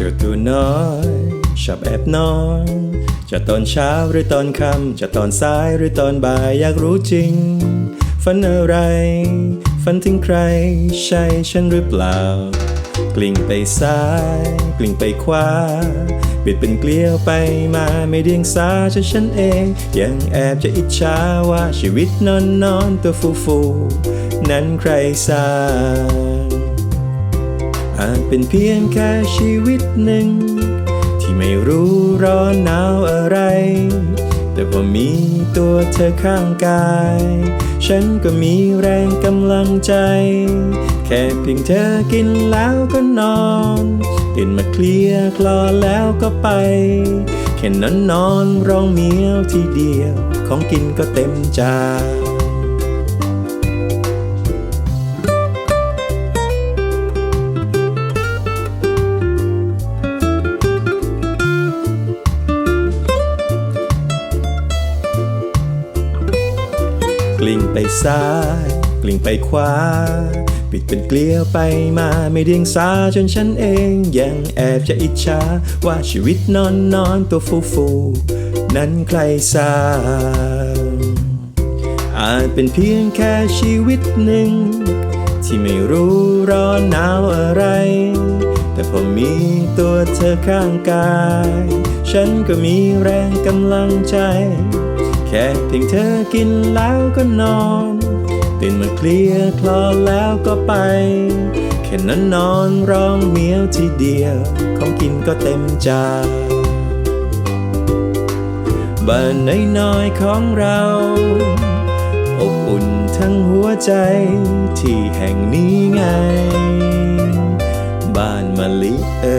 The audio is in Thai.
จะตัวน้อยชอบแอบนอน จะตอนเช้าหรือตอนค่ำจะตอนสายหรือตอนบ่ายอยากรู้จริง ฝันอะไร ฝันถึงใคร ใช่ฉันหรือเปล่า กลิ้งไปซ้าย กลิ้งไปขวาบิดเป็นเกลียวไปมาไม่เดียงสาฉันฉันเอง ยังแอบจะอิจฉาว่าชีวิตนอนนอนตัวฟูฟูนั้นใครสร้าง อาจเป็นเพียงแค่ชีวิตหนึ่ง ที่ไม่รู้ร้อนหนาวอะไร แต่พอมีตัวเธอข้างกาย ฉันก็มีแรงกำลังใจ แค่เพียงเธอกินแล้วก็นอนตื่นมาเคลียร์คลอแล้วก็ไปแค่นอนนอนร้องเมียวทีเดียว ของกินก็เต็มจาน กลิ้งไปซ้าย กลิ้งไปขวา ปิดเป็นเกลียวไปมาไม่เดียงสาจนฉันเองยังแอบจะอิจฉาว่าชีวิตนอนนอนตัวฟูฟูๆนั้นใครสร้างอาจเป็นเพียงแค่ชีวิตหนึ่ง ที่ไม่รู้ร้อนหนาวอะไร แต่พอมีตัวเธอข้างกาย ฉันก็มีแรงกำลังใจ แค่เพียงเธอกินแล้วก็นอน ตื่นมาเคลียร์คลอแล้วก็ไป แค่นั้นนอนร้องเมียวทีเดียว ของกินก็เต็มจานบ้านน้อยๆของเราอบอุ่นทั้งหัวใจที่แห่งนี้ไง บ้านมะลิเอ่